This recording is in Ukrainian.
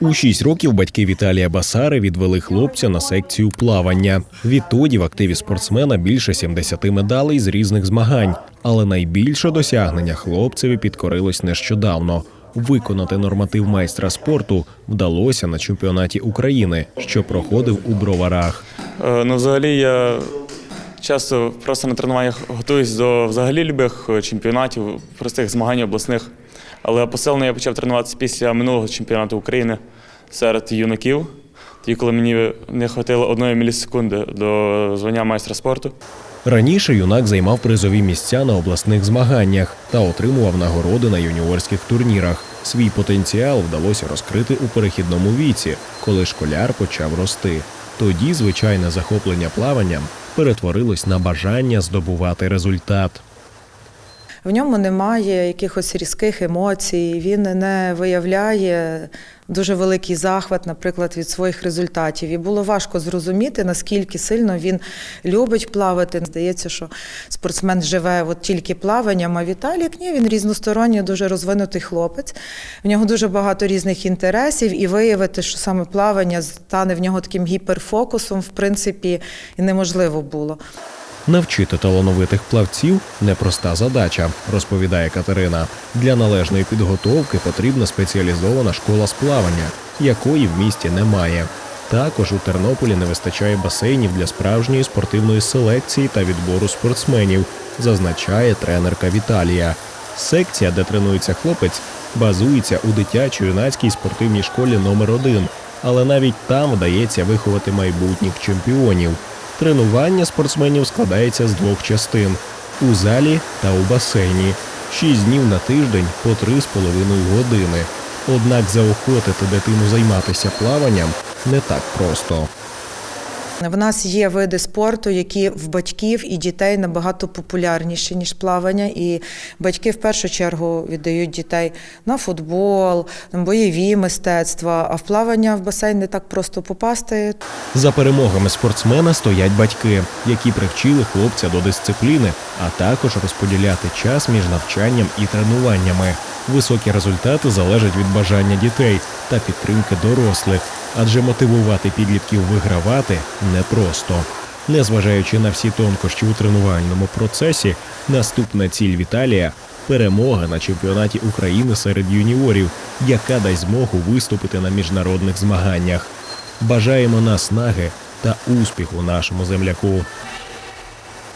У шість років батьки Віталія Басари відвели хлопця на секцію плавання. Відтоді в активі спортсмена більше 70 медалей з різних змагань. Але найбільше досягнення хлопцеві підкорилось нещодавно. Виконати норматив майстра спорту вдалося на чемпіонаті України, що проходив у броварах. Е, Ну, взагалі, я часто просто на тренуваннях готуюсь до взагалі любих е, чемпіонатів, простих змагань обласних. Але посилено я почав тренуватися після минулого чемпіонату України серед юнаків. Тоді, коли мені не вистачило одної мілісекунди до звання майстра спорту. Раніше юнак займав призові місця на обласних змаганнях та отримував нагороди на юніорських турнірах. Свій потенціал вдалося розкрити у перехідному віці, коли школяр почав рости. Тоді звичайне захоплення плаванням перетворилось на бажання здобувати результат. В ньому немає якихось різких емоцій, він не виявляє дуже великий захват, наприклад, від своїх результатів. І було важко зрозуміти, наскільки сильно він любить плавати. Здається, що спортсмен живе от тільки плаванням, а Віталік ні, він різносторонньо дуже розвинутий хлопець. В нього дуже багато різних інтересів, і виявити, що саме плавання стане в нього таким гіперфокусом, в принципі, і неможливо було. Навчити талановитих плавців непроста задача, розповідає Катерина. Для належної підготовки потрібна спеціалізована школа з плавання, якої в місті немає. Також у Тернополі не вистачає басейнів для справжньої спортивної селекції та відбору спортсменів, зазначає тренерка Віталія. Секція, де тренується хлопець, базується у дитячо-юнацькій спортивній школі номер 1 але навіть там вдається виховати майбутніх чемпіонів. Тренування спортсменів складається з двох частин у залі та у басейні. Шість днів на тиждень по три з половиною години. Однак заохотити дитину займатися плаванням не так просто. В нас є види спорту, які в батьків і дітей набагато популярніші, ніж плавання. І батьки в першу чергу віддають дітей на футбол, на бойові мистецтва, а в плавання в басейн не так просто попасти. За перемогами спортсмена стоять батьки, які привчили хлопця до дисципліни, а також розподіляти час між навчанням і тренуваннями. Високі результати залежать від бажання дітей та підтримки дорослих, адже мотивувати підлітків вигравати непросто. Незважаючи на всі тонкощі у тренувальному процесі, наступна ціль Віталія перемога на чемпіонаті України серед юніорів, яка дасть змогу виступити на міжнародних змаганнях. Бажаємо наснаги та успіху нашому земляку.